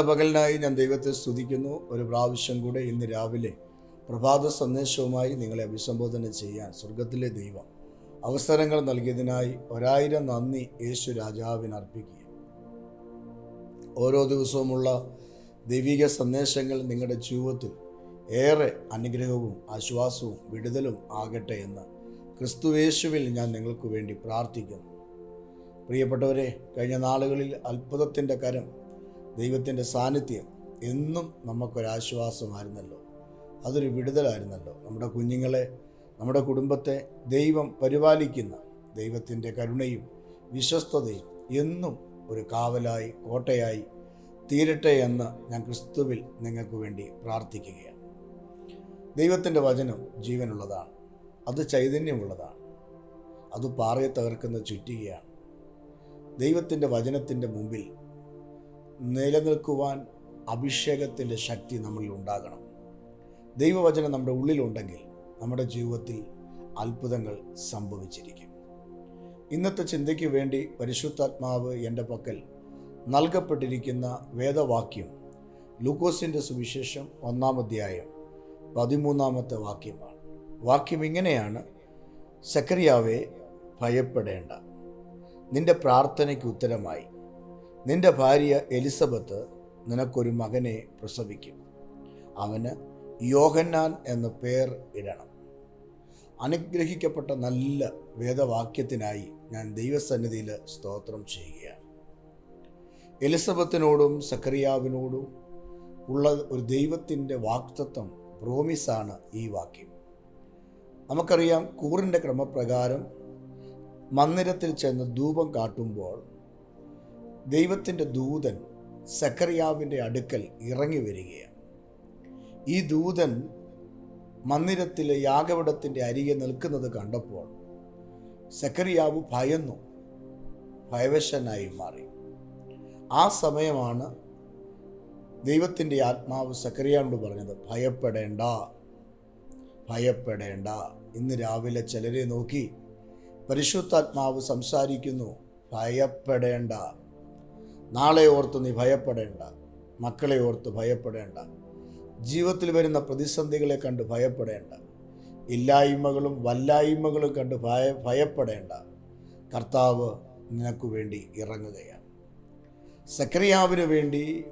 നല്ല പകലിനായി ഞാൻ ദൈവത്തെ സ്തുതിക്കുന്നു. ഒരു പ്രാവശ്യം കൂടെ ഇന്ന് രാവിലെ പ്രഭാത സന്ദേശവുമായി നിങ്ങളെ അഭിസംബോധന ചെയ്യാൻ സ്വർഗത്തിലെ ദൈവം അവസരങ്ങൾ നൽകിയതിനായി ഒരായിരം നന്ദി യേശു രാജാവിന് അർപ്പിക്കുക ഓരോ ദിവസവുമുള്ള ദൈവിക സന്ദേശങ്ങൾ നിങ്ങളുടെ ജീവിതത്തിൽ ഏറെ അനുഗ്രഹവും ആശ്വാസവും വിടുതലും ആകട്ടെ എന്ന് ക്രിസ്തുവേശുവിൽ ഞാൻ നിങ്ങൾക്ക് വേണ്ടി പ്രാർത്ഥിക്കുന്നു. പ്രിയപ്പെട്ടവരെ കഴിഞ്ഞ നാളുകളിൽ അത്ഭുതത്തിന്റെ കരം ദൈവത്തിന്റെ സാന്നിധ്യം എന്നും നമുക്കൊരാശ്വാസമായിരുന്നല്ലോ. അതൊരു വിടുതലായിരുന്നല്ലോ. നമ്മുടെ കുഞ്ഞുങ്ങളെ നമ്മുടെ കുടുംബത്തെ ദൈവം പരിപാലിക്കുന്ന ദൈവത്തിന്റെ കരുണയും വിശ്വസ്തതയും എന്നും ഒരു കാവലായി കോട്ടയായി തീരട്ടെ എന്ന് ഞാൻ ക്രിസ്തുവിൽ നിങ്ങൾക്ക് വേണ്ടി പ്രാർത്ഥിക്കുകയാണ്. ദൈവത്തിന്റെ വചനം ജീവനുള്ളതാണ്. അത് ചൈതന്യമുള്ളതാണ്. അത് പാറയെ തകർക്കുന്ന ചുറ്റികയാണ്. ദൈവത്തിന്റെ വചനത്തിന്റെ മുമ്പിൽ നിലനിൽക്കുവാൻ അഭിഷേകത്തിന്റെ ശക്തി നമ്മളിൽ ഉണ്ടാകണം. ദൈവവചനം നമ്മുടെ ഉള്ളിലുണ്ടെങ്കിൽ നമ്മുടെ ജീവിതത്തിൽ അത്ഭുതങ്ങൾ സംഭവിച്ചിരിക്കും. ഇന്നത്തെ ചിന്തയ്ക്ക് വേണ്ടി പരിശുദ്ധാത്മാവ് എന്റെ പക്കൽ നൽകപ്പെട്ടിരിക്കുന്ന വേദവാക്യം ലൂക്കോസിന്റെ സുവിശേഷം ഒന്നാം അധ്യായം പതിമൂന്നാമത്തെ വാക്യമാണ്. വാക്യം ഇങ്ങനെയാണ് സക്കറിയാവെ ഭയപ്പെടേണ്ട. നിന്റെ പ്രാർത്ഥനയ്ക്ക് ഉത്തരമായി. നിന്റെ ഭാര്യ എലിസബത്ത് നിനക്കൊരു മകനെ പ്രസവിക്കും. അവന് യോഹന്നാൻ എന്ന പേർ ഇടണം. അനുഗ്രഹിക്കപ്പെട്ട നല്ല വേദവാക്യത്തിനായി ഞാൻ ദൈവസന്നിധിയിൽ സ്തോത്രം ചെയ്യുകയാണ്. എലിസബത്തിനോടും സക്കറിയാവിനോടും ഉള്ള ഒരു ദൈവത്തിന്റെ വാക്തത്വം പ്രോമിസാണ് ഈ വാക്യം. നമുക്കറിയാം കൂറിന്റെ ക്രമപ്രകാരം മന്ദിരത്തിൽ ചെന്ന് ധൂപം കാട്ടുമ്പോൾ ദൈവത്തിന്റെ ദൂതൻ സക്കറിയാവിന്റെ അടുക്കൽ ഇറങ്ങി വരികയാണ്. ഈ ദൂതൻ മന്ദിരത്തിലെ യാഗവിടത്തിന്റെ അരികെ നിൽക്കുന്നത് കണ്ടപ്പോൾ സക്കറിയാവ് ഭയന്നു ഭയവശനായി മാറി. ആ സമയമാണ് ദൈവത്തിന്റെ ആത്മാവ് സക്കറിയാനോട് പറഞ്ഞത് ഭയപ്പെടേണ്ട ഭയപ്പെടേണ്ട. ഇന്ന് രാവിലെ ചിലരെ നോക്കി പരിശുദ്ധാത്മാവ് സംസാരിക്കുന്നു ഭയപ്പെടേണ്ട. നാളെ ഓർത്ത് നീ ഭയപ്പെടേണ്ട. മക്കളെ ഓർത്ത് ഭയപ്പെടേണ്ട. ജീവിതത്തിൽ വരുന്ന പ്രതിസന്ധികളെ കണ്ട് ഭയപ്പെടേണ്ട. ഇല്ലായ്മകളും വല്ലായ്മകളും കണ്ട് ഭയ ഭയപ്പെടേണ്ട. കർത്താവ് നിനക്ക് വേണ്ടി ഇറങ്ങുകയാണ്. സക്രിയാവിന് വേണ്ടി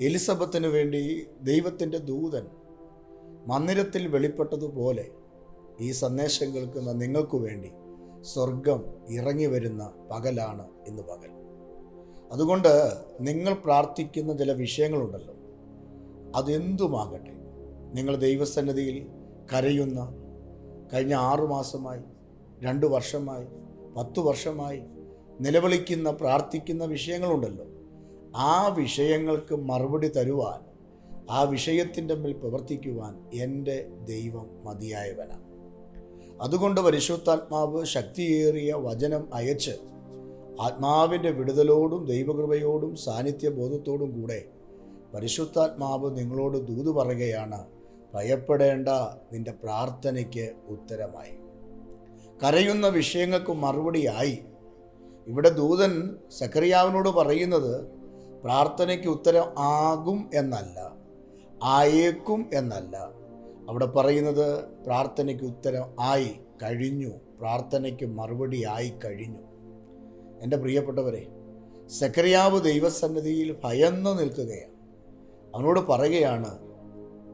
എലിസബത്തിന് വേണ്ടി ദൈവത്തിന്റെ ദൂതൻ മന്ദിരത്തിൽ വെളിപ്പെട്ടതുപോലെ ഈ സന്ദേശം കേൾക്കുന്ന നിങ്ങൾക്ക് വേണ്ടി സ്വർഗം ഇറങ്ങി വരുന്ന പകലാണ് ഇന്ന് പകൽ. അതുകൊണ്ട് നിങ്ങൾ പ്രാർത്ഥിക്കുന്ന ചില വിഷയങ്ങളുണ്ടല്ലോ. അതെന്തുമാകട്ടെ? നിങ്ങൾ ദൈവസന്നിധിയിൽ കരയുന്ന കഴിഞ്ഞ ആറു മാസമായി രണ്ട് വർഷമായി പത്തു വർഷമായി നിലവിളിക്കുന്ന പ്രാർത്ഥിക്കുന്ന വിഷയങ്ങളുണ്ടല്ലോ. ആ വിഷയങ്ങൾക്ക് മറുപടി തരുവാൻ ആ വിഷയത്തിന്റെ മേൽ പ്രവർത്തിക്കുവാൻ എന്റെ ദൈവം മതിയായവനാണ്. അതുകൊണ്ട് പരിശുദ്ധാത്മാവ് ശക്തിയേറിയ വചനം അയച്ച് ആത്മാവിന്റെ വിടുതലോടും ദൈവകൃപയോടും സാന്നിധ്യബോധത്തോടും കൂടെ പരിശുദ്ധാത്മാവ് നിങ്ങളോട് ദൂത് പറയുകയാണ് ഭയപ്പെടേണ്ട നിന്റെ പ്രാർത്ഥനയ്ക്ക് ഉത്തരമായി. കരയുന്ന വിഷയങ്ങൾക്ക് മറുപടിയായി ഇവിടെ ദൂതൻ സക്കറിയാവിനോട് പറയുന്നത് പ്രാർത്ഥനയ്ക്ക് ഉത്തരം ആകും എന്നല്ല ആയേക്കും എന്നല്ല. അവിടെ പറയുന്നത് പ്രാർത്ഥനയ്ക്ക് ഉത്തരം ആയി കഴിഞ്ഞു പ്രാർത്ഥനയ്ക്ക് മറുപടി ആയി കഴിഞ്ഞു. എന്റെ പ്രിയപ്പെട്ടവരെ സക്കറിയാവ് ദൈവസന്നിധിയിൽ ഭയന്ന് നിൽക്കുകയാണ്. അവനോട് പറയുകയാണ്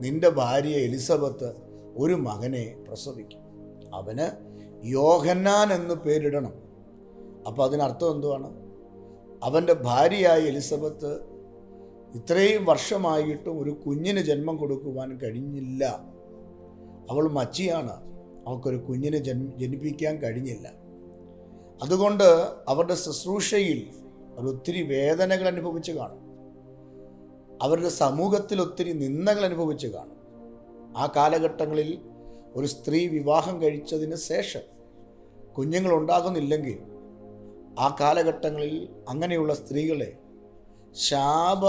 നിന്റെ ഭാര്യ എലിസബത്ത് ഒരു മകനെ പ്രസവിക്കും. അവന് യോഹന്നാൻ എന്ന് പേരിടണം. അപ്പോൾ അതിനർത്ഥം എന്തുവാണ്? അവന്റെ ഭാര്യയായ എലിസബത്ത് ഇത്രയും വർഷമായിട്ടും ഒരു കുഞ്ഞിന് ജന്മം കൊടുക്കുവാൻ കഴിഞ്ഞില്ല. അവൾ മച്ചിയാണ്. അവൾക്കൊരു കുഞ്ഞിനെ ജന് ജനിപ്പിക്കാൻ കഴിഞ്ഞില്ല. അതുകൊണ്ട് അവരുടെ ശുശ്രൂഷയിൽ അവരൊത്തിരി വേദനകൾ അനുഭവിച്ച് കാണും. അവരുടെ സമൂഹത്തിൽ ഒത്തിരി നിന്ദകൾ അനുഭവിച്ച് കാണും. ആ കാലഘട്ടങ്ങളിൽ ഒരു സ്ത്രീ വിവാഹം കഴിച്ചതിന് ശേഷം കുഞ്ഞുങ്ങൾ ഉണ്ടാകുന്നില്ലെങ്കിൽ ആ കാലഘട്ടങ്ങളിൽ അങ്ങനെയുള്ള സ്ത്രീകളെ ശാപ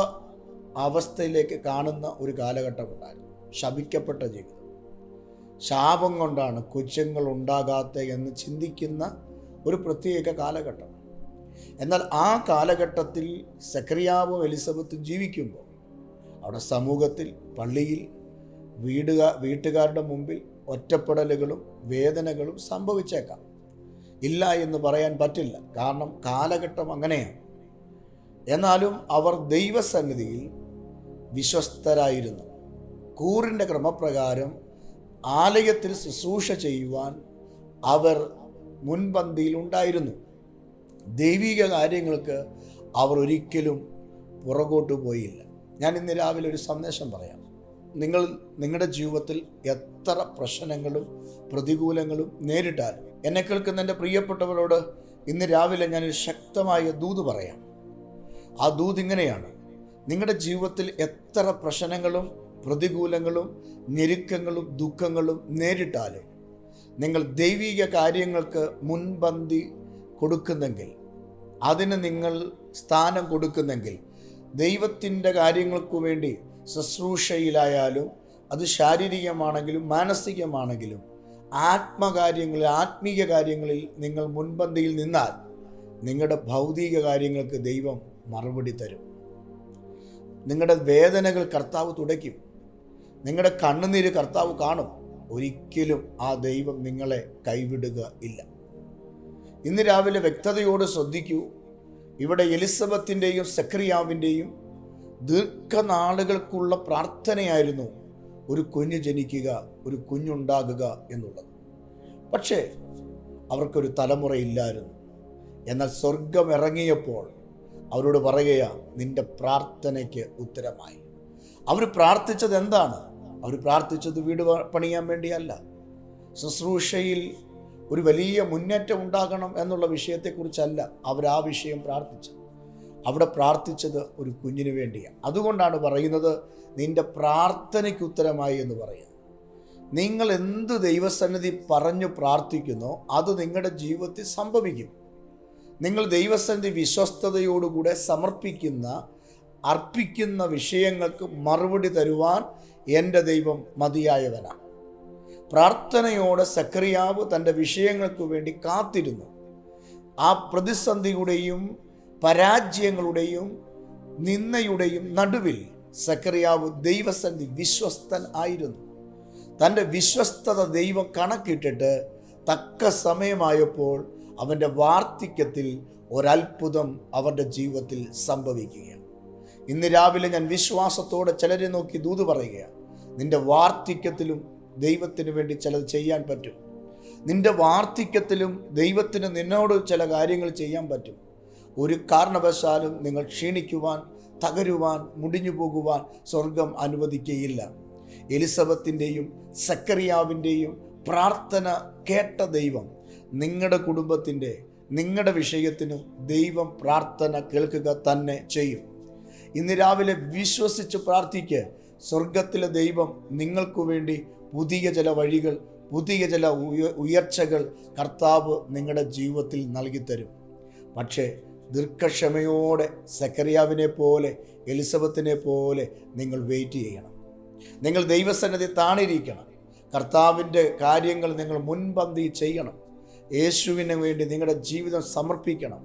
അവസ്ഥയിലേക്ക് കാണുന്ന ഒരു കാലഘട്ടമുണ്ടായിരുന്നു ശപിക്കപ്പെട്ട ജീവിതം. ശാപം കൊണ്ടാണ് കൊച്ചുങ്ങൾ ഉണ്ടാകാത്ത എന്ന് ചിന്തിക്കുന്ന ഒരു പ്രത്യേക കാലഘട്ടം. എന്നാൽ ആ കാലഘട്ടത്തിൽ സക്രിയാവും എലിസബത്തും ജീവിക്കുമ്പോൾ അവിടെ സമൂഹത്തിൽ പള്ളിയിൽ വീടുക വീട്ടുകാരുടെ മുമ്പിൽ ഒറ്റപ്പെടലുകളും വേദനകളും സംഭവിച്ചേക്കാം. ഇല്ല എന്ന് പറയാൻ പറ്റില്ല. കാരണം കാലഘട്ടം അങ്ങനെയാണ്. എന്നാലും അവർ ദൈവസന്നിധിയിൽ വിശ്വസ്തരായിരുന്നു. കൂറിന്റെ ക്രമപ്രകാരം ആലയത്തിൽ ശുശ്രൂഷ ചെയ്യുവാൻ അവർ മുൻപന്തിയിൽ ഉണ്ടായിരുന്നു ദൈവിക കാര്യങ്ങൾക്ക് അവർ ഒരിക്കലും പുറകോട്ട് പോയില്ല. ഞാൻ ഇന്ന് രാവിലെ ഒരു സന്ദേശം പറയാം. നിങ്ങൾ നിങ്ങളുടെ ജീവിതത്തിൽ എത്ര പ്രശ്നങ്ങളും പ്രതികൂലങ്ങളും നേരിട്ടാലും എന്നെ കേൾക്കുന്ന എന്റെ പ്രിയപ്പെട്ടവരോട് ഇന്ന് രാവിലെ ഞാനൊരു ശക്തമായ ദൂത് പറയാം. ആ ദൂത് ഇങ്ങനെയാണ്. നിങ്ങളുടെ ജീവിതത്തിൽ എത്ര പ്രശ്നങ്ങളും പ്രതികൂലങ്ങളും ഞെരുക്കങ്ങളും ദുഃഖങ്ങളും നേരിട്ടാലും നിങ്ങൾ ദൈവിക കാര്യങ്ങൾക്ക് മുൻപന്തി കൊടുക്കുന്നെങ്കിൽ അതിന് നിങ്ങൾ സ്ഥാനം കൊടുക്കുന്നെങ്കിൽ ദൈവത്തിന്റെ കാര്യങ്ങൾക്കു വേണ്ടി ശുശ്രൂഷയിലായാലും അത് ശാരീരികമാണെങ്കിലും മാനസികമാണെങ്കിലും ആത്മകാര്യങ്ങളിൽ ആത്മീയ കാര്യങ്ങളിൽ നിങ്ങൾ മുൻപന്തിയിൽ നിന്നാൽ നിങ്ങളുടെ ഭൗതിക കാര്യങ്ങൾക്ക് ദൈവം മറുപടി തരും. നിങ്ങളുടെ വേദനകൾ കർത്താവ് തുടയ്ക്കും. നിങ്ങളുടെ കണ്ണുനീര് കർത്താവ് കാണും. ഒരിക്കലും ആ ദൈവം നിങ്ങളെ കൈവിടുക ഇല്ല. ഇന്ന് രാവിലെ വ്യക്തതയോട് ശ്രദ്ധിക്കൂ. ഇവിടെ എലിസബത്തിന്റെയും സക്രിയാവിന്റെയും ദീർഘനാളുകൾക്കുള്ള പ്രാർത്ഥനയായിരുന്നു ഒരു കുഞ്ഞ് ജനിക്കുക ഒരു കുഞ്ഞുണ്ടാകുക എന്നുള്ളത്. പക്ഷേ അവർക്കൊരു തലമുറയില്ലായിരുന്നു. എന്നാൽ സ്വർഗം ഇറങ്ങിയപ്പോൾ അവരോട് പറയുകയാ നിന്റെ പ്രാർത്ഥനയ്ക്ക് ഉത്തരമായി. അവർ പ്രാർത്ഥിച്ചത് എന്താണ്? അവർ പ്രാർത്ഥിച്ചത് വീട് പണിയാൻ വേണ്ടിയല്ല. ശുശ്രൂഷയിൽ ഒരു വലിയ മുന്നേറ്റം ഉണ്ടാകണം എന്നുള്ള വിഷയത്തെക്കുറിച്ചല്ല അവർ ആ വിഷയം പ്രാർത്ഥിച്ചത്. അവിടെ പ്രാർത്ഥിച്ചത് ഒരു കുഞ്ഞിന് വേണ്ടിയാണ്. അതുകൊണ്ടാണ് പറയുന്നത് നിന്റെ പ്രാർത്ഥനയ്ക്ക് ഉത്തരമായി എന്ന് പറയുന്നത്. നിങ്ങൾ എന്ത് ദൈവസന്നിധി പറഞ്ഞു പ്രാർത്ഥിക്കുന്നോ അത് നിങ്ങളുടെ ജീവിതത്തിൽ സംഭവിക്കും. നിങ്ങൾ ദൈവസന്നിധി വിശ്വസ്തയോടുകൂടെ സമർപ്പിക്കുന്ന അർപ്പിക്കുന്ന വിഷയങ്ങൾക്ക് മറുപടി തരുവാൻ എന്റെ ദൈവം മതിയായവനാണ് പ്രാർത്ഥനയോടെ സക്രിയാവ് തന്റെ വിഷയങ്ങൾക്ക് വേണ്ടി കാത്തിരുന്നു. ആ പ്രതിസന്ധിയുടെയും പരാജയങ്ങളുടെയും നിന്നയുടെയും നടുവിൽ സക്രിയാവ് ദൈവസന്ധി വിശ്വസ്തൻ ആയിരുന്നു. തന്റെ വിശ്വസ്തത ദൈവം കണക്കിട്ടിട്ട് തക്ക സമയമായപ്പോൾ അവന്റെ വാർദ്ധക്യത്തിൽ ഒരത്ഭുതം അവരുടെ ജീവിതത്തിൽ സംഭവിക്കുകയാണ്. ഇന്ന് രാവിലെ ഞാൻ വിശ്വാസത്തോടെ ചിലരെ നോക്കി ദൂത് പറയുകയാണ്. നിന്റെ വാർദ്ധക്യത്തിലും ദൈവത്തിന് വേണ്ടി ചിലത് ചെയ്യാൻ പറ്റും. നിന്റെ വാർദ്ധക്യത്തിലും ദൈവത്തിന് നിന്നോട് ചില കാര്യങ്ങൾ ചെയ്യാൻ പറ്റും. ഒരു കാരണവശാലും നിങ്ങൾ ക്ഷീണിക്കുവാൻ തകരുവാൻ മുടിഞ്ഞു പോകുവാൻ സ്വർഗം അനുവദിക്കുകയില്ല എലിസബത്തിന്റെയും സക്കറിയാവിന്റെയും പ്രാർത്ഥന കേട്ട ദൈവം നിങ്ങളുടെ കുടുംബത്തിന്റെ നിങ്ങളുടെ വിഷയത്തിനും ദൈവം പ്രാർത്ഥന കേൾക്കുക തന്നെ ചെയ്യും. ഇന്ന് രാവിലെ വിശ്വസിച്ച് പ്രാർത്ഥിക്കുക സ്വർഗത്തിലെ ദൈവം നിങ്ങൾക്കു വേണ്ടി പുതിയ ചില വഴികൾ പുതിയ ചില ഉയ ഉയർച്ചകൾ കർത്താവ് നിങ്ങളുടെ ജീവിതത്തിൽ നൽകിത്തരും. പക്ഷേ ദീർഘക്ഷമയോടെ സക്കറിയാവിനെ പോലെ എലിസബത്തിനെ പോലെ നിങ്ങൾ വെയിറ്റ് ചെയ്യണം. നിങ്ങൾ ദൈവസന്നിധി താണിരിക്കണം. കർത്താവിന്റെ കാര്യങ്ങൾ നിങ്ങൾ മുൻപന്തി ചെയ്യണം. യേശുവിന് വേണ്ടി നിങ്ങളുടെ ജീവിതം സമർപ്പിക്കണം.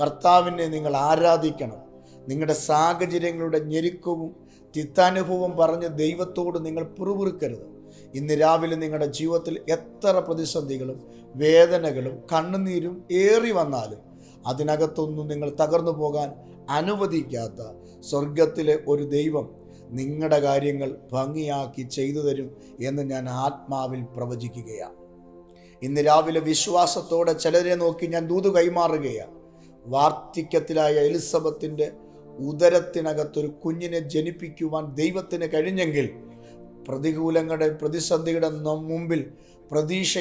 കർത്താവിനെ നിങ്ങൾ ആരാധിക്കണം. നിങ്ങളുടെ സാഹചര്യങ്ങളുടെ ഞെരുക്കവും തിത്താനുഭവം പറഞ്ഞ് ദൈവത്തോട് നിങ്ങൾ പിറുപിറുക്കരുത്. ഇന്ന് രാവിലെ നിങ്ങളുടെ ജീവിതത്തിൽ എത്ര പ്രതിസന്ധികളും വേദനകളും കണ്ണുനീരും ഏറി വന്നാലും അതിനകത്തൊന്നും നിങ്ങൾ തകർന്നു പോകാൻ അനുവദിക്കാത്ത സ്വർഗത്തിലെ ഒരു ദൈവം നിങ്ങളുടെ കാര്യങ്ങൾ ഭംഗിയാക്കി ചെയ്തു തരും എന്ന് ഞാൻ ആത്മാവിൽ പ്രവചിക്കുകയാണ് ഇന്ന് രാവിലെ വിശ്വാസത്തോടെ ചിലരെ നോക്കി ഞാൻ ദൂത് കൈമാറുകയാണ് വാർദ്ധക്യത്തിലായ എലിസബത്തിന്റെ ഉദരത്തിനകത്തൊരു കുഞ്ഞിനെ ജനിപ്പിക്കുവാൻ ദൈവത്തിന് കഴിഞ്ഞെങ്കിൽ പ്രതികൂലങ്ങളുടെ പ്രതിസന്ധിയുടെ മുമ്പിൽ പ്രതീക്ഷ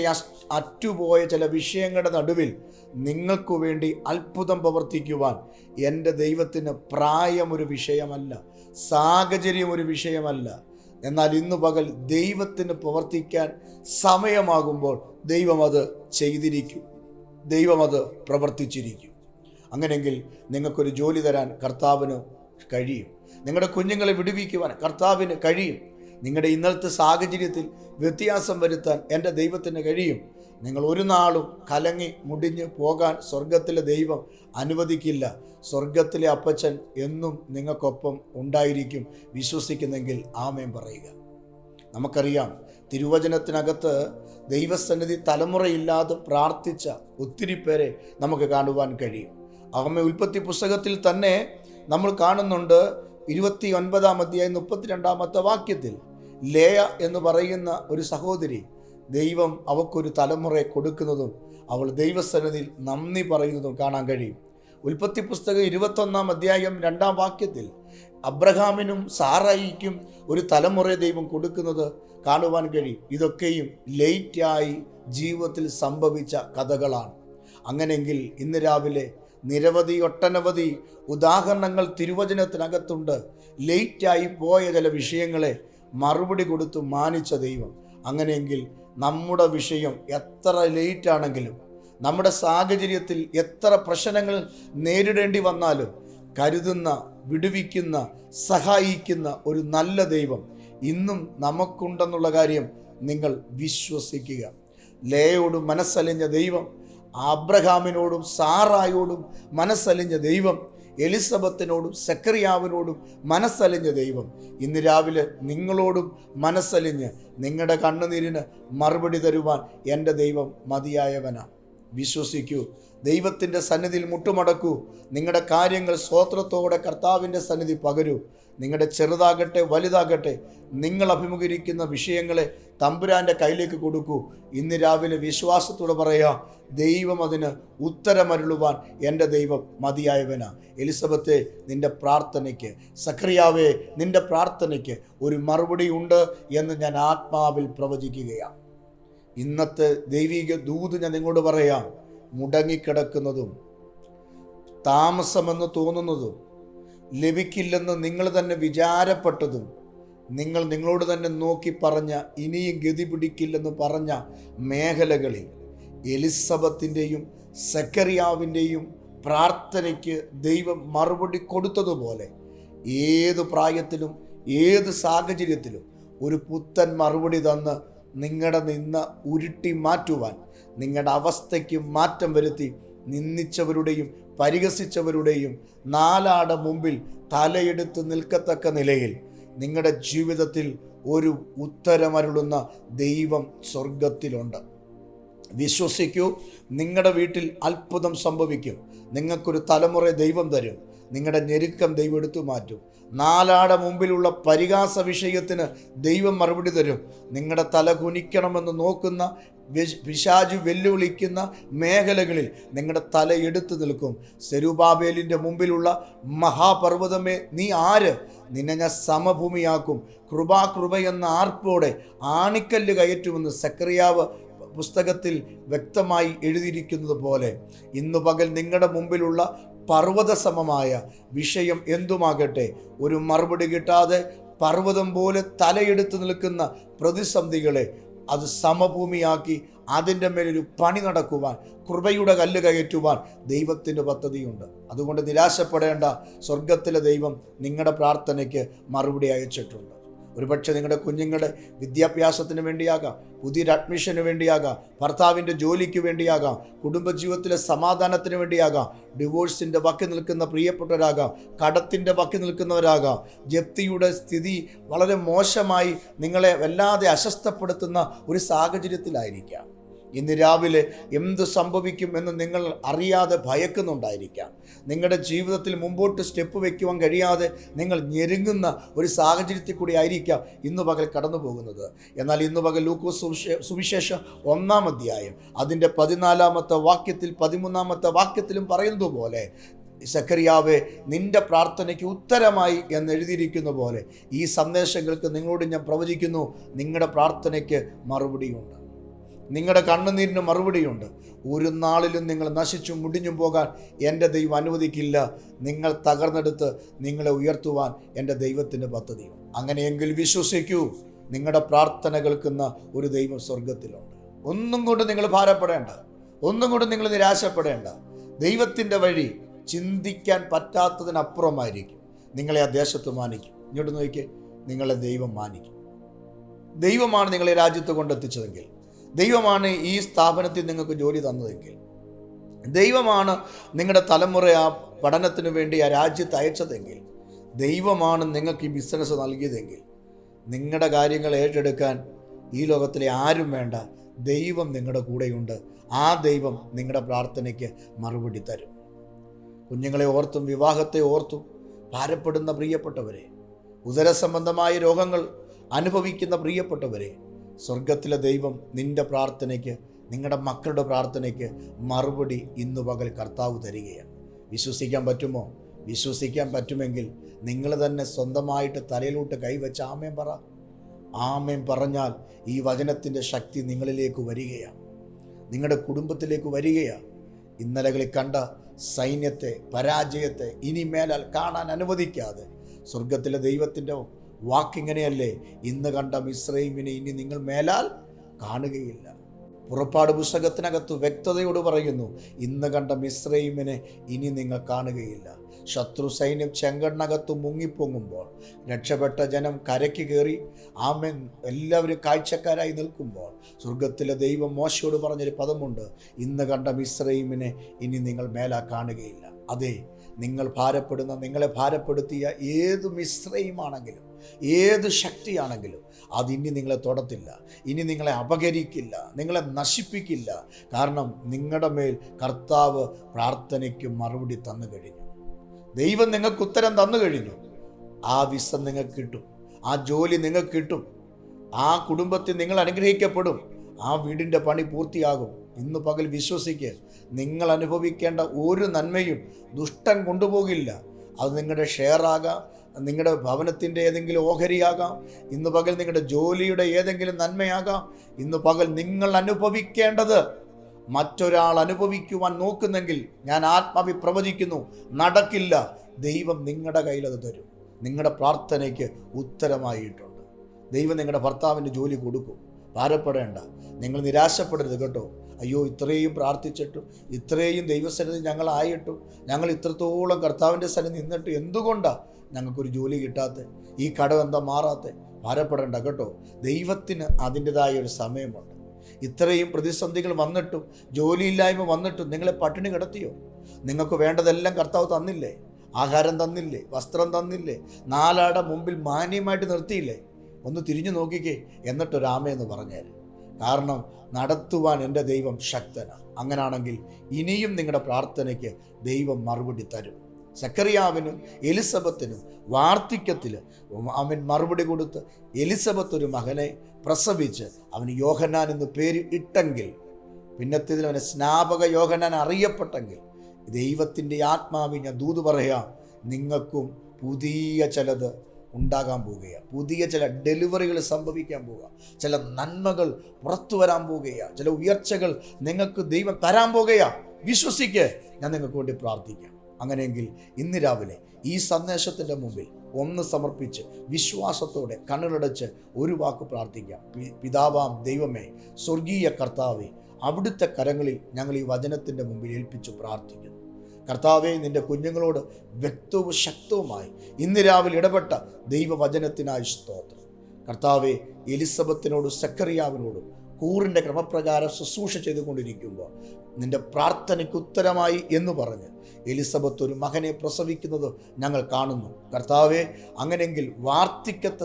അറ്റുപോയ ചില വിഷയങ്ങളുടെ നടുവിൽ നിങ്ങൾക്കു വേണ്ടി അത്ഭുതം പ്രവർത്തിക്കുവാൻ എന്റെ ദൈവത്തിന് പ്രായം ഒരു വിഷയമല്ല സാഹചര്യം ഒരു വിഷയമല്ല. എന്നാൽ ഇന്ന് പകൽ ദൈവത്തിന് പ്രവർത്തിക്കാൻ സമയമാകുമ്പോൾ ദൈവം അത് ചെയ്തിരിക്കും. ദൈവം അത് പ്രവർത്തിച്ചിരിക്കും. അങ്ങനെയെങ്കിൽ നിങ്ങൾക്കൊരു ജോലി തരാൻ കർത്താവിന് കഴിയും. നിങ്ങളുടെ കുഞ്ഞുങ്ങളെ വിടുവിക്കുവാൻ കർത്താവിന് കഴിയും. നിങ്ങളുടെ ഇന്നലത്തെ സാഹചര്യത്തിൽ വ്യത്യാസം വരുത്താൻ എന്റെ ദൈവത്തിന് കഴിയും. നിങ്ങൾ ഒരു നാളും കലങ്ങി മുടിഞ്ഞ് പോകാൻ സ്വർഗത്തിലെ ദൈവം അനുവദിക്കില്ല. സ്വർഗത്തിലെ അപ്പച്ചൻ എന്നും നിങ്ങൾക്കൊപ്പം ഉണ്ടായിരിക്കും. വിശ്വസിക്കുന്നെങ്കിൽ ആമേൻ പറയുക. നമുക്കറിയാം തിരുവചനത്തിനകത്ത് ദൈവസന്നിധി തലമുറയില്ലാതെ പ്രാർത്ഥിച്ച ഒത്തിരി പേരെ നമുക്ക് കാണുവാൻ കഴിയും. ആമ ഉൽപ്പത്തി പുസ്തകത്തിൽ തന്നെ നമ്മൾ കാണുന്നുണ്ട് ഇരുപത്തി ഒൻപതാം അധ്യായം മുപ്പത്തിരണ്ടാമത്തെ വാക്യത്തിൽ ലേയ എന്ന് പറയുന്ന ഒരു സഹോദരി ദൈവം അവക്കൊരു തലമുറയെ കൊടുക്കുന്നതും അവൾ ദൈവസന്നിധിയിൽ നന്ദി പറയുന്നതും കാണാൻ കഴിയും. ഉൽപ്പത്തി പുസ്തകം ഇരുപത്തൊന്നാം അധ്യായം രണ്ടാം വാക്യത്തിൽ അബ്രഹാമിനും സാറായിക്കും ഒരു തലമുറ ദൈവം കൊടുക്കുന്നത് കാണുവാൻ കഴിയും. ഇതൊക്കെയും ലേറ്റായി ജീവിതത്തിൽ സംഭവിച്ച കഥകളാണ്. അങ്ങനെയെങ്കിൽ ഇന്ന് രാവിലെ നിരവധി ഒട്ടനവധി ഉദാഹരണങ്ങൾ തിരുവചനത്തിനകത്തുണ്ട്. ലേറ്റായി പോയ ചില വിഷയങ്ങളെ മറുപടി കൊടുത്തു മാനിച്ച ദൈവം. അങ്ങനെയെങ്കിൽ നമ്മുടെ വിഷയം എത്ര ലേറ്റ് ആണെങ്കിലും നമ്മുടെ സാഹചര്യത്തിൽ എത്ര പ്രശ്നങ്ങൾ നേരിടേണ്ടി വന്നാലും കരുതുന്ന വിടുവിക്കുന്ന സഹായിക്കുന്ന ഒരു നല്ല ദൈവം ഇന്നും നമുക്കുണ്ടെന്നുള്ള കാര്യം നിങ്ങൾ വിശ്വസിക്കുക. ലേയോട് മനസ്സലിഞ്ഞ ദൈവം അബ്രഹാമിനോടും സാറായോടും മനസ്സലിഞ്ഞ ദൈവം എലിസബത്തിനോടും സക്കറിയാവിനോടും മനസ്സലിഞ്ഞ ദൈവം. ഇന്ന് രാവിലെ നിങ്ങളോടും മനസ്സലിഞ്ഞ് നിങ്ങളുടെ കണ്ണുനീരിന് മറുപടി തരുവാൻ എന്റെ ദൈവം മതിയായവനാണ് വിശ്വസിക്കൂ ദൈവത്തിന്റെ സന്നിധിയിൽ മുട്ടുമടക്കൂ നിങ്ങളുടെ കാര്യങ്ങൾ സ്വോത്രത്തോടെ കർത്താവിന്റെ സന്നിധി പകരൂ. നിങ്ങളുടെ ചെറുതാകട്ടെ വലുതാകട്ടെ നിങ്ങൾ അഭിമുഖീകരിക്കുന്ന വിഷയങ്ങളെ തമ്പുരാന്റെ കയ്യിലേക്ക് കൊടുക്കൂ. ഇന്ന് രാവിലെ വിശ്വാസത്തോടെ പറയാ ദൈവം അതിന് ഉത്തരമരുളുവാൻ എന്റെ ദൈവം മതിയായവനാ. എലിസബത്തെ നിന്റെ പ്രാർത്ഥനയ്ക്ക് സക്രിയാവേ നിന്റെ പ്രാർത്ഥനയ്ക്ക് ഒരു മറുപടി ഉണ്ട് എന്ന് ഞാൻ ആത്മാവിൽ പ്രവചിക്കുകയാണ് ഇന്നത്തെ ദൈവിക ദൂത് ഞാൻ നിങ്ങളോട് പറയാം മുടങ്ങിക്കിടക്കുന്നതും താമസമെന്ന് തോന്നുന്നതും ലഭിക്കില്ലെന്ന് നിങ്ങൾ തന്നെ വിചാരപ്പെട്ടതും നിങ്ങൾ നിങ്ങളോട് തന്നെ നോക്കി പറഞ്ഞ ഇനിയും ഗതി പിടിക്കില്ലെന്ന് പറഞ്ഞ മേഖലകളിൽ എലിസബത്തിന്റെയും സക്കറിയാവിന്റെയും പ്രാർത്ഥനയ്ക്ക് ദൈവം മറുപടി കൊടുത്തതുപോലെ ഏത് പ്രായത്തിലും ഏത് സാഹചര്യത്തിലും ഒരു പുത്തൻ മറുപടി തന്ന് നിങ്ങളുടെ നിന്ന് ഉരുട്ടി മാറ്റുവാൻ നിങ്ങളുടെ അവസ്ഥയ്ക്ക് മാറ്റം വരുത്തി നിന്ദിച്ചവരുടെയും പരിഹസിച്ചവരുടെയും നാലാട മുമ്പിൽ തലയെടുത്ത് നിൽക്കത്തക്ക നിലയിൽ നിങ്ങളുടെ ജീവിതത്തിൽ ഒരു ഉത്തരമരുളുന്ന ദൈവം സ്വർഗത്തിലുണ്ട് വിശ്വസിക്കൂ നിങ്ങളുടെ വീട്ടിൽ അത്ഭുതം സംഭവിക്കും. നിങ്ങൾക്കൊരു തലമുറ ദൈവം തരും. നിങ്ങളുടെ ഞെരുക്കം ദൈവം എടുത്തു മാറ്റും. നാലാട മുമ്പിലുള്ള പരിഹാസ വിഷയത്തിന് ദൈവം മറുപടി തരും. നിങ്ങളുടെ തല കുനിക്കണമെന്ന് നോക്കുന്ന പിശാചു വെല്ലുവിളിക്കുന്ന മേഖലകളിൽ നിങ്ങളുടെ തല എടുത്തു നിൽക്കും. സെരുബാബേലിന്റെ മുമ്പിലുള്ള മഹാപർവതമേ നീ ആര്? നിന്നെ ഞാൻ സമഭൂമിയാക്കും. കൃപാകൃപ എന്ന ആർപ്പോടെ ആണിക്കല്ല് കയറ്റുമെന്ന് സക്രിയാവ് പുസ്തകത്തിൽ വ്യക്തമായി എഴുതിയിരിക്കുന്നത് പോലെ ഇന്നു പകൽ നിങ്ങളുടെ മുമ്പിലുള്ള പർവതസമമായ വിഷയം എന്തുമാകട്ടെ ഒരു മറുപടി കിട്ടാതെ പർവതം പോലെ തലയെടുത്ത് നിൽക്കുന്ന പ്രതിസന്ധികളെ അത് സമഭൂമിയാക്കി അതിന്റെ മേലൊരു പണി നടക്കുവാൻ കൃപയുടെ കല്ല് കയറ്റുവാൻ ദൈവത്തിന്റെ പദ്ധതിയുണ്ട്. അതുകൊണ്ട് നിരാശപ്പെടേണ്ട സ്വർഗത്തിലെ ദൈവം നിങ്ങളുടെ പ്രാർത്ഥനയ്ക്ക് മറുപടി അയച്ചിട്ടുണ്ട്. ഒരുപക്ഷെ നിങ്ങളുടെ കുഞ്ഞുങ്ങളുടെ വിദ്യാഭ്യാസത്തിന് വേണ്ടിയാകാം പുതിയൊരു അഡ്മിഷന് വേണ്ടിയാകാം ഭർത്താവിന്റെ ജോലിക്ക് വേണ്ടിയാകാം കുടുംബജീവിതത്തിലെ സമാധാനത്തിന് വേണ്ടിയാകാം ഡിവോഴ്സിന്റെ വക്കി നിൽക്കുന്ന പ്രിയപ്പെട്ടവരാകാം കടത്തിന്റെ വക്കി നിൽക്കുന്നവരാകാം. ജപ്തിയുടെ സ്ഥിതി വളരെ മോശമായി നിങ്ങളെ വല്ലാതെ അസ്വസ്ഥപ്പെടുത്തുന്ന ഒരു സാഹചര്യത്തിലായിരിക്കാം. ഇന്ന് രാവിലെ എന്ത് സംഭവിക്കും എന്ന് നിങ്ങൾ അറിയാതെ ഭയക്കുന്നുണ്ടായിരിക്കാം. നിങ്ങളുടെ ജീവിതത്തിൽ മുമ്പോട്ട് സ്റ്റെപ്പ് വയ്ക്കുവാൻ കഴിയാതെ നിങ്ങൾ ഞെരുങ്ങുന്ന ഒരു സാഹചര്യത്തിൽ കൂടി ആയിരിക്കാം ഇന്ന് പകൽ കടന്നു പോകുന്നത് എന്നാൽ ഇന്ന് പകൽ ലൂക്കോസ് സുവിശേ- സുവിശേഷം ഒന്നാം അധ്യായം അതിന്റെ പതിനാലാമത്തെ വാക്യത്തിൽ പതിമൂന്നാമത്തെ വാക്യത്തിലും പറയുന്നത് പോലെ സക്കറിയാവെ നിന്റെ പ്രാർത്ഥനയ്ക്ക് ഉത്തരമായി എന്ന് എഴുതിയിരിക്കുന്ന പോലെ ഈ സന്ദേശങ്ങൾക്ക് നിങ്ങളോട് ഞാൻ പ്രവചിക്കുന്നു നിങ്ങളുടെ പ്രാർത്ഥനയ്ക്ക് മറുപടിയുണ്ട്. നിങ്ങളുടെ കണ്ണുനീരിന് മറുപടിയുണ്ട്. ഒരു നാളിലും നിങ്ങൾ നശിച്ചു മുടിഞ്ഞും പോകാൻ എന്റെ ദൈവം അനുവദിക്കില്ല. നിങ്ങൾ തകർന്നെടുത്ത് നിങ്ങളെ ഉയർത്തുവാൻ എന്റെ ദൈവത്തിന്റെ പദ്ധതിയുണ്ട് അങ്ങനെയെങ്കിൽ വിശ്വസിക്കൂ നിങ്ങളുടെ പ്രാർത്ഥന കേൾക്കുന്ന ഒരു ദൈവം സ്വർഗത്തിലുണ്ട് ഒന്നും കൊണ്ട് നിങ്ങൾ ഭാരപ്പെടേണ്ട. ഒന്നും കൊണ്ട് നിങ്ങൾ നിരാശപ്പെടേണ്ട. ദൈവത്തിന്റെ വഴി ചിന്തിക്കാൻ പറ്റാത്തതിനപ്പുറമായിരിക്കും. നിങ്ങളെ ആ ദേശത്ത് മാനിക്കും. ഇങ്ങോട്ട് നോക്കിയേ നിങ്ങളെ ദൈവം മാനിക്കും. ദൈവമാണ് നിങ്ങളെ രാജ്യത്ത് കൊണ്ടെത്തിച്ചതെങ്കിൽ ദൈവമാണ് ഈ സ്ഥാപനത്തിൽ നിങ്ങൾക്ക് ജോലി തന്നതെങ്കിൽ ദൈവമാണ് നിങ്ങളുടെ തലമുറ ആ പഠനത്തിന് വേണ്ടി ആ രാജ്യത്ത് അയച്ചതെങ്കിൽ ദൈവമാണ് നിങ്ങൾക്ക് ഈ ബിസിനസ് നൽകിയതെങ്കിൽ നിങ്ങളുടെ കാര്യങ്ങൾ ഏറ്റെടുക്കാൻ ഈ ലോകത്തിലെ ആരും വേണ്ട ദൈവം നിങ്ങളുടെ കൂടെയുണ്ട്. ആ ദൈവം നിങ്ങളുടെ പ്രാർത്ഥനയ്ക്ക് മറുപടി തരും. കുഞ്ഞുങ്ങളെ ഓർത്തും വിവാഹത്തെ ഓർത്തും ഭാരപ്പെടുന്ന പ്രിയപ്പെട്ടവരെ ഉദരസംബന്ധമായ രോഗങ്ങൾ അനുഭവിക്കുന്ന പ്രിയപ്പെട്ടവരെ സ്വർഗത്തിലെ ദൈവം നിന്റെ പ്രാർത്ഥനയ്ക്ക് നിങ്ങളുടെ മക്കളുടെ പ്രാർത്ഥനയ്ക്ക് മറുപടി ഇന്നു പകൽ കർത്താവ് തരികയാണ്. വിശ്വസിക്കാൻ പറ്റുമോ? വിശ്വസിക്കാൻ പറ്റുമെങ്കിൽ നിങ്ങൾ തന്നെ സ്വന്തമായിട്ട് തലയിലോട്ട് കൈവച്ച് ആമേൻ പറ. ആമേൻ പറഞ്ഞാൽ ഈ വചനത്തിന്റെ ശക്തി നിങ്ങളിലേക്ക് വരികയാണ്. നിങ്ങളുടെ കുടുംബത്തിലേക്ക് വരികയാണ്. ഇന്നലകളിൽ കണ്ട സൈന്യത്തെ പരാജയത്തെ ഇനി മേലാൽ കാണാൻ അനുവദിക്കാതെ സ്വർഗത്തിലെ ദൈവത്തിന്റെ വാക്കിങ്ങനെയല്ലേ? ഇന്ന് കണ്ട മിശ്രൈമിനെ ഇനി നിങ്ങൾ മേലാൽ കാണുകയില്ല. പുറപ്പാട് പുസ്തകത്തിനകത്ത് വ്യക്തതയോട് പറയുന്നു ഇന്ന് കണ്ട മിശ്രൈമിനെ ഇനി നിങ്ങൾ കാണുകയില്ല. ശത്രു സൈന്യം ചെങ്കണ്ണകത്ത് മുങ്ങിപ്പൊങ്ങുമ്പോൾ രക്ഷപ്പെട്ട ജനം കരയ്ക്ക് കയറി ആമൻ എല്ലാവരും കാഴ്ചക്കാരായി നിൽക്കുമ്പോൾ സ്വർഗത്തിലെ ദൈവം മോശയോട് പറഞ്ഞൊരു പദമുണ്ട് ഇന്ന് കണ്ട മിശ്രൈമിനെ ഇനി നിങ്ങൾ മേലാ കാണുകയില്ല. അതെ നിങ്ങൾ ഭാരപ്പെടുന്ന നിങ്ങളെ ഭാരപ്പെടുത്തിയ ഏത് മിശ്രയുമാണെങ്കിലും ഏത് ശക്തിയാണെങ്കിലും അതിനി നിങ്ങളെ തൊടത്തില്ല. ഇനി നിങ്ങളെ അപകരിക്കില്ല നിങ്ങളെ നശിപ്പിക്കില്ല. കാരണം നിങ്ങളുടെ മേൽ കർത്താവ് പ്രാർത്ഥനയ്ക്ക് മറുപടി തന്നു കഴിഞ്ഞു. ദൈവം നിങ്ങൾക്ക് ഉത്തരം തന്നു കഴിഞ്ഞു. ആ വിസ നിങ്ങൾക്ക് കിട്ടും. ആ ജോലി നിങ്ങൾക്ക് കിട്ടും. ആ കുടുംബത്തിൽ നിങ്ങൾ അനുഗ്രഹിക്കപ്പെടും. ആ വീടിന്റെ പണി പൂർത്തിയാകും. ഇന്ന് പകൽ വിശ്വസിക്ക്. നിങ്ങൾ അനുഭവിക്കേണ്ട ഒരു നന്മയും ദുഷ്ടൻ കൊണ്ടുപോകില്ല. അത് നിങ്ങളുടെ ഷെയറാകാം നിങ്ങളുടെ ഭവനത്തിന്റെ ഏതെങ്കിലും ഓഹരിയാകാം ഇന്ന് പകൽ നിങ്ങളുടെ ജോലിയുടെ ഏതെങ്കിലും നന്മയാകാം. ഇന്ന് പകൽ നിങ്ങൾ അനുഭവിക്കേണ്ടത് മറ്റൊരാൾ അനുഭവിക്കുവാൻ നോക്കുന്നെങ്കിൽ ഞാൻ ആത്മാവി പ്രവചിക്കുന്നു നടക്കില്ല. ദൈവം നിങ്ങളുടെ കയ്യിൽ അത് തരും. നിങ്ങളുടെ പ്രാർത്ഥനയ്ക്ക് ഉത്തരമായിട്ടുണ്ട്. ദൈവം നിങ്ങളുടെ ഭർത്താവിന് ജോലി കൊടുക്കും. ഭാരപ്പെടേണ്ട. നിങ്ങൾ നിരാശപ്പെടരുത് കേട്ടോ. അയ്യോ ഇത്രയും പ്രാർത്ഥിച്ചിട്ടും ഇത്രയും ദൈവസന്നിധി ഞങ്ങളായിട്ടും ഞങ്ങൾ ഇത്രത്തോളം കർത്താവിന്റെ സന്നിധി നിന്നിട്ട് എന്തുകൊണ്ടാണ് ഞങ്ങൾക്കൊരു ജോലി കിട്ടാത്ത? ഈ കടം എന്താ മാറാത്ത? ഭാരപ്പെടേണ്ട കേട്ടോ. ദൈവത്തിന് അതിന്റെതായ ഒരു സമയമുണ്ട്. ഇത്രയും പ്രതിസന്ധികൾ വന്നിട്ടും ജോലിയില്ലായ്മ വന്നിട്ടും നിങ്ങളെ പട്ടിണി കിടത്തിയോ? നിങ്ങൾക്ക് വേണ്ടതെല്ലാം കർത്താവ് തന്നില്ലേ? ആഹാരം തന്നില്ലേ? വസ്ത്രം തന്നില്ലേ? നാലാട മുമ്പിൽ മാന്യമായിട്ട് നിർത്തിയില്ലേ? ഒന്ന് തിരിഞ്ഞു നോക്കിക്കേ എന്നിട്ടൊരാമയെന്ന് പറഞ്ഞേര്. കാരണം നടത്തുവാൻ എന്റെ ദൈവം ശക്തനാണ് അങ്ങനാണെങ്കിൽ ഇനിയും നിങ്ങളുടെ പ്രാർത്ഥനയ്ക്ക് ദൈവം മറുപടി തരും. സക്കറിയാവിനും എലിസബത്തിനും വാർദ്ധക്യത്തിൽ അവൻ മറുപടി കൊടുത്ത് എലിസബത്ത് ഒരു മകനെ പ്രസവിച്ച് അവന് യോഹന്നാൻ എന്ന് പേര് ഇട്ടെങ്കിൽ പിന്നത്തേതിൽ അവനെ സ്നാപക യോഹന്നാൻ അറിയപ്പെട്ടെങ്കിൽ ദൈവത്തിന്റെ ആത്മാവിനെ ദൂത് പറയാം നിങ്ങൾക്കും പുതിയ ചിലത് ഉണ്ടാകാൻ പോവുകയാണ് പുതിയ ചില ഡെലിവറികൾ സംഭവിക്കാൻ പോവുക ചില നന്മകൾ പുറത്തു വരാൻ പോവുകയാണ് ചില ഉയർച്ചകൾ നിങ്ങൾക്ക് ദൈവം തരാൻ പോവുകയാണ് വിശ്വസിക്ക്. ഞാൻ നിങ്ങൾക്ക് വേണ്ടി പ്രാർത്ഥിക്കാം. അങ്ങനെയെങ്കിൽ ഇന്ന് രാവിലെ ഈ സന്ദേശത്തിന്റെ മുമ്പിൽ ഒന്ന് സമർപ്പിച്ച് വിശ്വാസത്തോടെ കണ്ണുകളടച്ച് ഒരു വാക്ക് പ്രാർത്ഥിക്കാം. പിതാവാം ദൈവമേ സ്വർഗീയ കർത്താവേ അവിടുത്തെ കരങ്ങളിൽ ഞങ്ങൾ ഈ വചനത്തിന്റെ മുമ്പിൽ ഏൽപ്പിച്ചു പ്രാർത്ഥിക്കുന്നു. കർത്താവെ നിന്റെ കുഞ്ഞുങ്ങളോട് വ്യക്തവും ശക്തവുമായി ഇന്ന് രാവിലെ ഇടപെട്ട ദൈവവചനത്തിനായി സ്തോത്രം. കർത്താവെ എലിസബത്തിനോടും സക്കറിയാവിനോടും കൂറിന്റെ ക്രമപ്രകാരം ശുശ്രൂഷ ചെയ്തുകൊണ്ടിരിക്കുമ്പോൾ നിന്റെ പ്രാർത്ഥനയ്ക്ക് ഉത്തരമായി എന്ന് പറഞ്ഞ് എലിസബത്ത് ഒരു മകനെ പ്രസവിക്കുന്നത് ഞങ്ങൾ കാണുന്നു. കർത്താവെ അങ്ങനെങ്കിൽ വാർത്തിക്കത്ത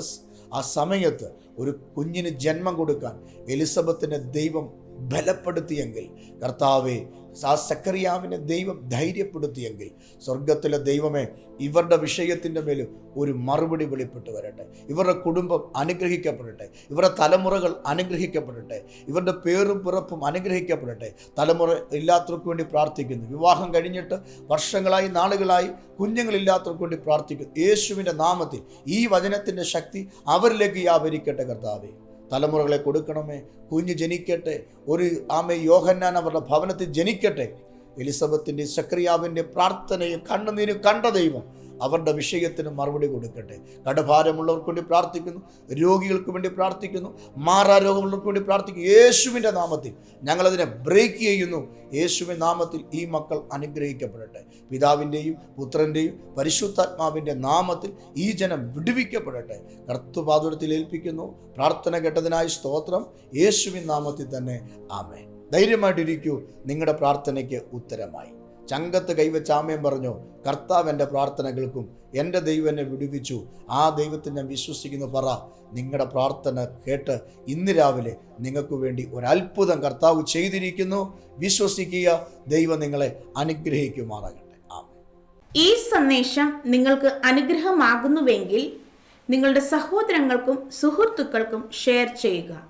ആ സമയത്ത് ഒരു കുഞ്ഞിന് ജന്മം കൊടുക്കാൻ എലിസബത്തിനെ ദൈവം ബലപ്പെടുത്തിയെങ്കിൽ കർത്താവെ ആ സക്കറിയാവിനെ ദൈവം ധൈര്യപ്പെടുത്തിയെങ്കിൽ സ്വർഗത്തിലെ ദൈവമേ ഇവരുടെ വിഷയത്തിന്റെ മേലും ഒരു മറുപടി വെളിപ്പെട്ട് വരട്ടെ. ഇവരുടെ കുടുംബം അനുഗ്രഹിക്കപ്പെടട്ടെ. ഇവരുടെ തലമുറകൾ അനുഗ്രഹിക്കപ്പെടട്ടെ. ഇവരുടെ പേരും പിറപ്പും അനുഗ്രഹിക്കപ്പെടട്ടെ. തലമുറ ഇല്ലാത്തവർക്ക് വേണ്ടി പ്രാർത്ഥിക്കുന്നു. വിവാഹം കഴിഞ്ഞിട്ട് വർഷങ്ങളായി നാളുകളായി കുഞ്ഞുങ്ങളില്ലാത്തവർക്ക് വേണ്ടി പ്രാർത്ഥിക്കുന്നു. യേശുവിന്റെ നാമത്തിൽ ഈ വചനത്തിന്റെ ശക്തി അവരിലേക്ക് വ്യാപരിക്കട്ടെ കർത്താവേ. തലമുറകളെ കൊടുക്കണമേ. കുഞ്ഞ് ജനിക്കട്ടെ. ഒരു ആമ യോഹന്നാൻ അവരുടെ ഭവനത്തിൽ ജനിക്കട്ടെ. എലിസബത്തിന്റെ സക്രിയാവിന്റെ പ്രാർത്ഥനയും കണ്ണുനീരും കണ്ട ദൈവം അവരുടെ വിഷയത്തിന് മറുപടി കൊടുക്കട്ടെ. കടഭാരമുള്ളവർക്ക് വേണ്ടി പ്രാർത്ഥിക്കുന്നു രോഗികൾക്ക് വേണ്ടി പ്രാർത്ഥിക്കുന്നു മാറാരോഗമുള്ളവർക്ക് വേണ്ടി പ്രാർത്ഥിക്കുന്നു. യേശുവിന്റെ നാമത്തിൽ ഞങ്ങളതിനെ ബ്രേക്ക് ചെയ്യുന്നു. യേശുവിൻ നാമത്തിൽ ഈ മക്കൾ അനുഗ്രഹിക്കപ്പെടട്ടെ. പിതാവിന്റെയും പുത്രന്റെയും പരിശുദ്ധാത്മാവിന്റെ നാമത്തിൽ ഈ ജനം വിടുവിക്കപ്പെടട്ടെ. കർത്തുപാതുരത്തിൽ ഏൽപ്പിക്കുന്നു. പ്രാർത്ഥന കേട്ടതിനായി സ്തോത്രം. യേശുവിൻ നാമത്തിൽ തന്നെ ആമേൻ. ധൈര്യമായിട്ടിരിക്കൂ. നിങ്ങളുടെ പ്രാർത്ഥനയ്ക്ക് ഉത്തരമായി. ചങ്കത്ത് കൈവച്ച ആമയം പറഞ്ഞു. കർത്താവ് എന്റെ പ്രാർത്ഥന കേൾക്കും. എന്റെ ദൈവം എന്നെ വിടുവിച്ചു. ആ ദൈവത്തെ ഞാൻ വിശ്വസിക്കുന്നു. പറ. നിങ്ങളുടെ പ്രാർത്ഥന കേട്ട് ഇന്ന് രാവിലെ നിങ്ങൾക്ക് വേണ്ടി ഒരത്ഭുതം കർത്താവ് ചെയ്തിരിക്കുന്നു. വിശ്വസിക്കുക. ദൈവം നിങ്ങളെ അനുഗ്രഹിക്കുമാറാകട്ടെ. ഈ സന്ദേശം നിങ്ങൾക്ക് അനുഗ്രഹമാകുന്നുവെങ്കിൽ നിങ്ങളുടെ സഹോദരങ്ങൾക്കും സുഹൃത്തുക്കൾക്കും ഷെയർ ചെയ്യുക.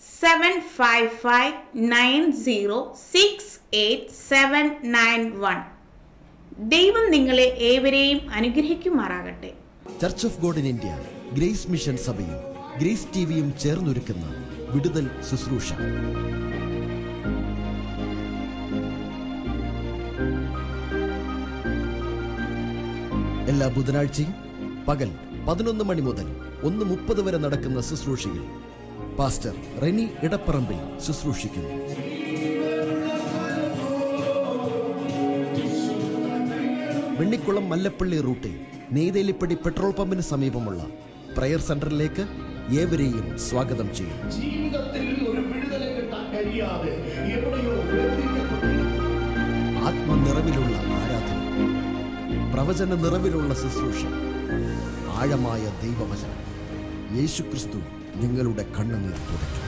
seven five five nine zero six eight seven nine one ദൈവം നിങ്ങളെ ഏവരെയും അനുഗ്രഹിക്കുമാറാകട്ടെ. Church of God in India Grace mission സഭയും ഗ്രേസ് ടിവിയും ചേർന്നൊരുക്കുന്ന വിടുതൽ ശുശ്രൂഷ. എല്ലാ ബുധനാഴ്ചയും പകൽ പതിനൊന്ന് മണി മുതൽ ഒന്ന് മുപ്പത് വരെ നടക്കുന്ന ശുശ്രൂഷയിൽ പാസ്റ്റർ റെനി ഇടപ്പറമ്പിൽ ശുശ്രൂഷിക്കുന്നു വെണ്ണിക്കുളം മല്ലപ്പള്ളി റൂട്ടിൽ നെയ്തേലിപ്പടി പെട്രോൾ പമ്പിന് സമീപമുള്ള പ്രയർ സെന്ററിലേക്ക് ഏവരെയും സ്വാഗതം ചെയ്യും. ആത്മനിറവിലുള്ള ആരാധന പ്രവചന നിറവിലുള്ള ശുശ്രൂഷ ആഴമായ ദൈവവചനം യേശുക്രിസ്തു നിങ്ങളുടെ കണ്ണുനീർ തുടയ്ക്കും